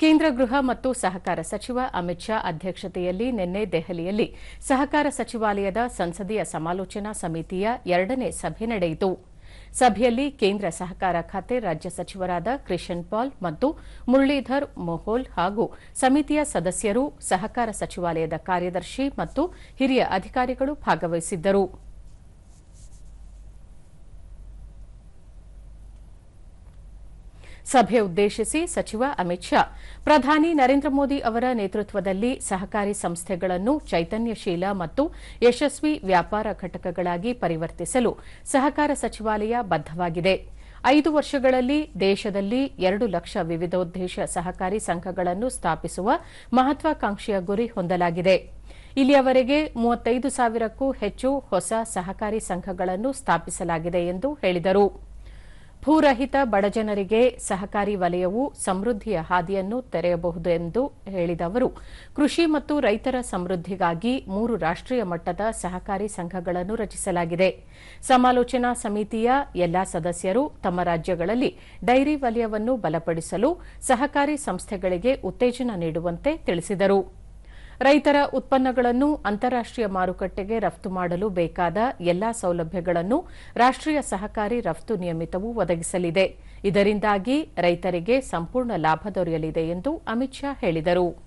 ಕೇಂದ್ರ ಗೃಹ ಮತ್ತು ಸಹಕಾರ ಸಚಿವ ಅಮಿತ್ ಶಾ ಅಧ್ಯಕ್ಷತೆಯಲ್ಲಿ ನಿನ್ನೆ ದೆಹಲಿಯಲ್ಲಿ ಸಹಕಾರ ಸಚಿವಾಲಯದ ಸಂಸದೀಯ ಸಮಾಲೋಚನಾ ಸಮಿತಿಯ ಎರಡನೇ ಸಭೆ ನಡೆಯಿತು. ಸಭೆಯಲ್ಲಿ ಕೇಂದ್ರ ಸಹಕಾರ ಖಾತೆ ರಾಜ್ಯ ಸಚಿವರಾದ ಕ್ರಿಷನ್ ಪಾಲ್ ಮತ್ತು ಮುರಳೀಧರ್ ಮೊಹೋಲ್ ಹಾಗೂ ಸಮಿತಿಯ ಸದಸ್ಯರು, ಸಹಕಾರ ಸಚಿವಾಲಯದ ಕಾರ್ಯದರ್ಶಿ ಮತ್ತು ಹಿರಿಯ ಅಧಿಕಾರಿಗಳು ಭಾಗವಹಿಸಿದ್ದರು. ಸಭೆ ಉದ್ದೇಶಿಸಿ ಸಚಿವ ಅಮಿತ್ ಶಾ. ಪ್ರಧಾನಿ ನರೇಂದ್ರ ಮೋದಿ ಅವರ ನೇತೃತ್ವದಲ್ಲಿ ಸಹಕಾರಿ ಸಂಸ್ಥೆಗಳನ್ನು ಚೈತನ್ಯಶೀಲ ಮತ್ತು ಯಶಸ್ವಿ ವ್ಯಾಪಾರ ಘಟಕಗಳಾಗಿ ಪರಿವರ್ತಿಸಲು ಸಹಕಾರ ಸಚಿವಾಲಯ ಬದ್ದವಾಗಿದೆ ಐದು ವರ್ಷಗಳಲ್ಲಿ ದೇಶದಲ್ಲಿ ಎರಡು ಲಕ್ಷ ವಿವಿಧೋದ್ದೇಶ ಸಹಕಾರಿ ಸಂಘಗಳನ್ನು ಸ್ಥಾಪಿಸುವ ಮಹತ್ವಾಕಾಂಕ್ಷೆಯ ಗುರಿ ಹೊಂದಲಾಗಿದೆ. ಇಲ್ಲಿಯವರೆಗೆ ಮೂವತ್ತೈದು ಸಾವಿರಕ್ಕೂ ಹೆಚ್ಚು ಹೊಸ ಸಹಕಾರಿ ಸಂಘಗಳನ್ನು ಸ್ಥಾಪಿಸಲಾಗಿದೆ ಎಂದು ಹೇಳಿದರು. ಭೂರಹಿತ ಬಡಜನರಿಗೆ ಸಹಕಾರಿ ವಲಯವು ಸಮೃದ್ಧಿಯ ಹಾದಿಯನ್ನು ತೆರೆಯಬಹುದು ಎಂದು ಹೇಳಿದ ಅವರು, ಕೃಷಿ ಮತ್ತು ರೈತರ ಸಮೃದ್ಧಿಗಾಗಿ ಮೂರು ರಾಷ್ಟೀಯ ಮಟ್ಟದ ಸಹಕಾರಿ ಸಂಘಗಳನ್ನು ರಚಿಸಲಾಗಿದೆ. ಸಮಾಲೋಚನಾ ಸಮಿತಿಯ ಎಲ್ಲಾ ಸದಸ್ಯರು ತಮ್ಮ ರಾಜ್ಯಗಳಲ್ಲಿ ಡೈರಿ ವಲಯವನ್ನು ಬಲಪಡಿಸಲು ಸಹಕಾರಿ ಸಂಸ್ಥೆಗಳಿಗೆ ಉತ್ತೇಜನ ನೀಡುವಂತೆ ತಿಳಿಸಿದರು. ರೈತರ ಉತ್ಪನ್ನಗಳನ್ನು ಅಂತಾರಾಷ್ಟೀಯ ಮಾರುಕಟ್ಟೆಗೆ ರಫ್ತು ಮಾಡಲು ಬೇಕಾದ ಎಲ್ಲಾ ಸೌಲಭ್ಯಗಳನ್ನು ರಾಷ್ಟೀಯ ಸಹಕಾರಿ ರಫ್ತು ನಿಯಮಿತವು ಒದಗಿಸಲಿದೆ. ಇದರಿಂದಾಗಿ ರೈತರಿಗೆ ಸಂಪೂರ್ಣ ಲಾಭ ದೊರೆಯಲಿದೆ ಎಂದು ಅಮಿತ್ ಶಾ ಹೇಳಿದರು.